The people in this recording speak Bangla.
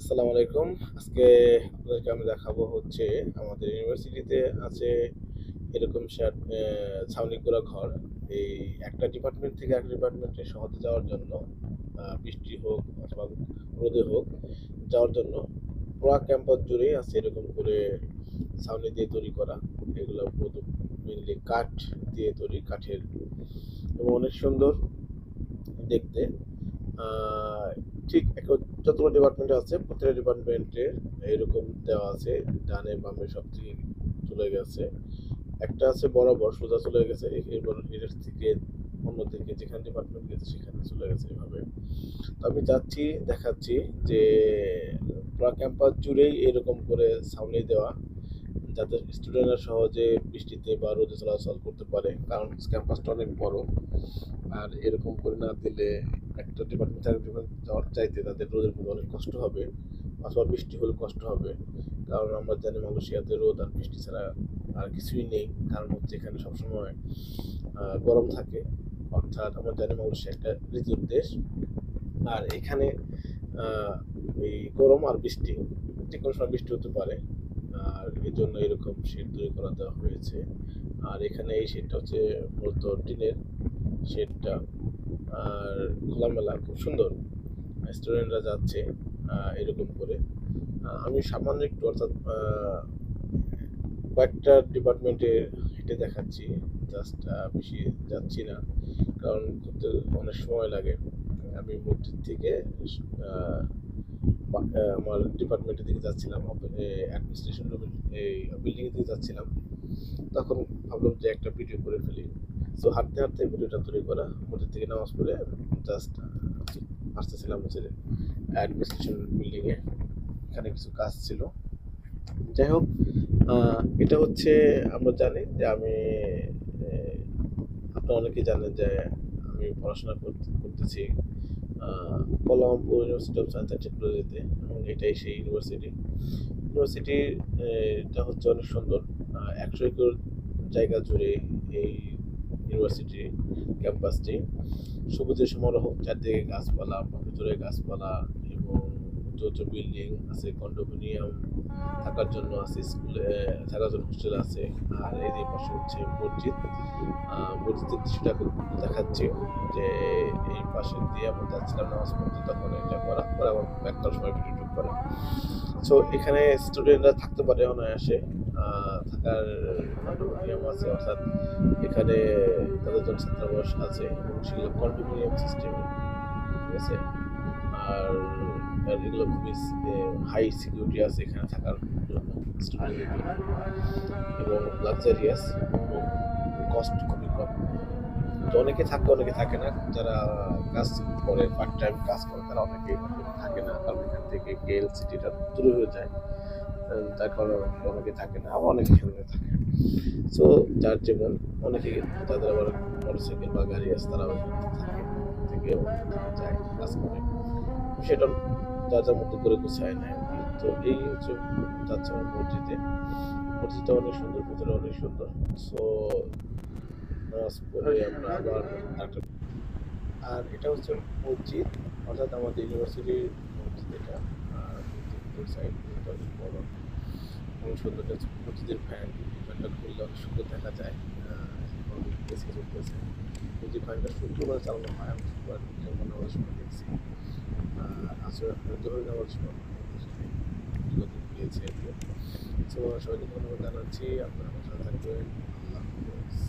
আসসালামু আলাইকুম। আজকে আপনাদেরকে আমি দেখাবো হচ্ছে আমাদের ইউনিভার্সিটিতে আছে এরকম শেয়ার ছাউনি করা ঘর। এই একটা ডিপার্টমেন্ট থেকে এক ডিপার্টমেন্টে সহজে যাওয়ার জন্য বৃষ্টি হোক অথবা রোদে হোক যাওয়ার জন্য পুরা ক্যাম্পাস জুড়েই আছে এরকম করে ছাউনি দিয়ে তৈরি করা। এগুলো মেনলি কাঠ দিয়ে তৈরি, কাঠের। এবং অনেক সুন্দর দেখতে। ঠিক যতগুলো ডিপার্টমেন্ট আছে, প্রত্যেকটা ডিপার্টমেন্টে এরকম দেওয়া আছে, ডানে বামে সব থেকে চলে গেছে। একটা আছে বরাবর, সোজা চলে গেছে এরপর এটার থেকে অন্য থেকে যেখানে ডিপার্টমেন্ট গেছে, সেখানে চলে গেছে এভাবে। তো আমি যাচ্ছি, দেখাচ্ছি যে পুরো ক্যাম্পাস জুড়েই এরকম করে সামনে দেওয়া, যাতে স্টুডেন্টরা সহজে বৃষ্টিতে বা রোদে চলাচল করতে পারে, কারণ ক্যাম্পাসটা অনেক বড়। আর এরকম করে না দিলে একটা ডিপার্টমেন্ট থেকে ডিপার্টমেন্ট যাওয়ার চাইতে তাদের রোদের মধ্যে অনেক কষ্ট হবে, অথবা বৃষ্টি হলে কষ্ট হবে। কারণ আমরা জানি মালয়েশিয়াতে রোদ আর বৃষ্টি ছাড়া আর কিছুই নেই। কারণ হচ্ছে এখানে সবসময় গরম থাকে। অর্থাৎ আমরা জানি মালয়েশিয়া একটা ঋতুর দেশ। আর এখানে এই গরম আর বৃষ্টি, যে কোনো সময় বৃষ্টি হতে পারে। আর এই জন্য এরকম শীত তৈরি করা দেওয়া হয়েছে। আর এখানে এই শীতটা হচ্ছে মূলত টিনের শেডটা আর খোলামেলা, খুব সুন্দর স্টুডেন্টরা যাচ্ছে এরকম করে। আমি সামান্য একটু, অর্থাৎ কয়েকটা ডিপার্টমেন্টে হেঁটে দেখাচ্ছি জাস্ট বেশি যাচ্ছি না, কারণ করতে অনেক সময় লাগে। আমি মসজিদ থেকে আমার ডিপার্টমেন্টের দিকে যাচ্ছিলাম অ্যাডমিনিস্ট্রেশন এই বিল্ডিংয়ের দিকে যাচ্ছিলাম। তখন ভাবলাম যে একটা ভিডিও করে ফেলি। সো হাঁটতে হাঁটতে ভিডিওটা তৈরি করা মসজিদ থেকে নামাজ পড়ে জাস্ট আসতেছিলাম হচ্ছে অ্যাডমিনিস্ট্রেশন বিল্ডিংয়ে। এখানে কিছু কাজ ছিল। যাই হোক এটা হচ্ছে, আমরা জানি যে আমি আপনারা অনেকেই জানেন যে আমি পড়াশোনা করতে- করতেছি Kuala Lumpur university of science and টেকনোলজিতে এবং এটাই সেই ইউনিভার্সিটি ইউনিভার্সিটি এটা হচ্ছে অনেক সুন্দর। একশো একর জায়গা জুড়ে এই ইউনিভার্সিটি ক্যাম্পাসটি সবুজে সমারোহ, চারদিকে গাছপালা ভিতরে গাছপালা এবং উঁচু উঁচু বিল্ডিং আছে কন্ডোমিনিয়াম থাকার জন্য আছে স্কুলে থাকার জন্য হোস্টেল আছে। আর এই পাশে হচ্ছে মসজিদ মসজিদের দৃশ্যটা খুব দেখাচ্ছে যে এই পাশে দিয়ে আমরা যাচ্ছিলাম নামাজ পড়তে, তখন এটা করা পরে আমার একটার সময় ভিডিও করা। সো এখানে স্টুডেন্টরা থাকতে পারে অনায়াসে। থাকার কন্ডোমিনিয়াম আছে, অর্থাৎ এখানে তাদের জন্য ছাত্রাবাস আছে, এবং সেগুলো কন্ডোমিনিয়াম সিস্টেম ঠিক আছে? আর এগুলো খুবই হাই সিকিউরিটি আছে এখানে থাকার জন্য এবং লাক্সারিয়াস কস্ট খুবই কম। তো অনেকে থাকে অনেকে থাকে না। যারা কাজ করে পার্ট টাইম কাজ করে, তারা অনেকে থাকে না। কারণ এখান থেকে গেল সিটিটা দূরে হয়ে যায়। তার কারণে অনেকে থাকে না, আবার অনেকে এখানে থাকে। সো যার যেমন অনেকে তাদের আবার মোটরসাইকেল বা গাড়ি আছে তারা থাকে যায় করে। সেটা যা যার মতো করে গুছায় কি। তো এই হচ্ছে যাচ্ছে আমার মসজিদে। মসজিদটা অনেক সুন্দর, ভিতরে অনেক সুন্দর। সো নামাজ পড়ে আমরা আবার একটা আর এটা হচ্ছে মসজিদ, অর্থাৎ আমাদের ইউনিভার্সিটির মসজিদ এটা। সাইড অনেক বড় এবং সুন্দর একটা মসজিদের ফ্যান ফ্যানটা খুললে অনেক সুন্দর দেখা যায়। আহ, এসি চলতেছে যদি ফ্যানটা শুক্রবার চালানো হয় আমি শুক্রবার নামাজ সময় দেখছি আসলে নেওয়ার সময় গিয়েছে আর কি সবাইকে জানাচ্ছি। আপনারা থাকবেন।